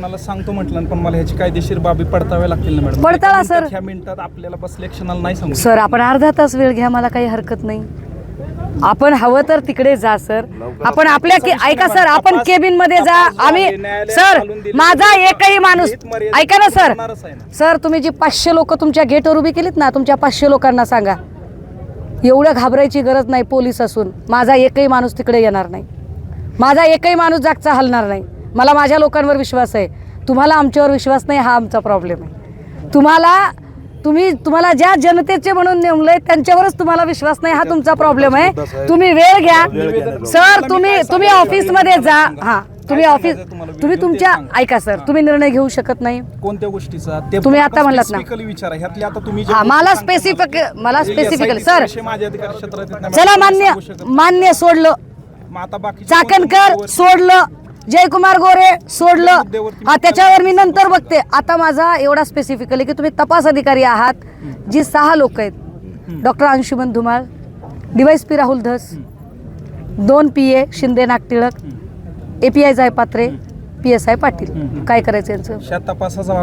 घटनाला सांगतो म्हटलं पण मला ह्याची कायदेशीर बाबी पडताव्या लागतील ना मॅडम. पडताळा, एका सर. मिनिटात, ह्या मिनिटात आपल्याला बसल्या क्षणाला नाही सांगू. सर आपण अर्धा तास वेळ घ्या मला काही हरकत नाही. आपण हवं तर तिकडे जा सर. आपण आपल्या के- ऐका सर आपण केबिनमध्ये जा. आम्ही सर माझा एकही माणूस ऐका ना सर. सर तुम्ही जी पाचशे लोक तुमच्या गेटवर उभी केलीत ना तुमच्या पाचशे लोकांना सांगा. एवढं घाबरायची गरज नाही पोलीस असून. माझा एकही माणूस तिकडे येणार नाही. माझा एकही माणूस जागचा हलणार नाही. मला माझ्या लोकांवर विश्वास आहे. तुम्हाला आमच्यावर विश्वास नाही हा आमचा प्रॉब्लेम आहे. तुम्हाला तुम्ही तुम्हाला ज्या जनतेचे म्हणून नेमलंय त्यांच्यावरच तुम्हाला विश्वास नाही हा तुमचा प्रॉब्लेम आहे. तुम्ही वेळ घ्या. सर तुम्ही तुम्ही ऑफिसमध्ये जा. हा तुम्ही ऑफिस तुम्ही तुमच्या ऐका सर तुम्ही निर्णय घेऊ शकत नाही. कोणत्या गोष्टीचा? ते तुम्ही आता म्हणलात ना. specifically विचारा. ह्यातले आता तुम्ही जे हा गोष्टी मला स्पेसिफिक मला स्पेसिफिकली SIT सर चला मान्य. मान्य सोडलं. मग आता बाकी चाकणकर सोडलं. जयकुमार गोरे सोडलं. हा त्याच्यावर मी नंतर बघते. आता माझा एवढा स्पेसिफिकली की तुम्ही तपास अधिकारी आहात जी सहा लोक आहेत. डॉक्टर अंशुमन धुमाळ डीवायस पी राहुल धस दोन P A Shinde Nagtilak A P I Jaypatre P S I Patil. काय करायचं यांचं? तपासाचा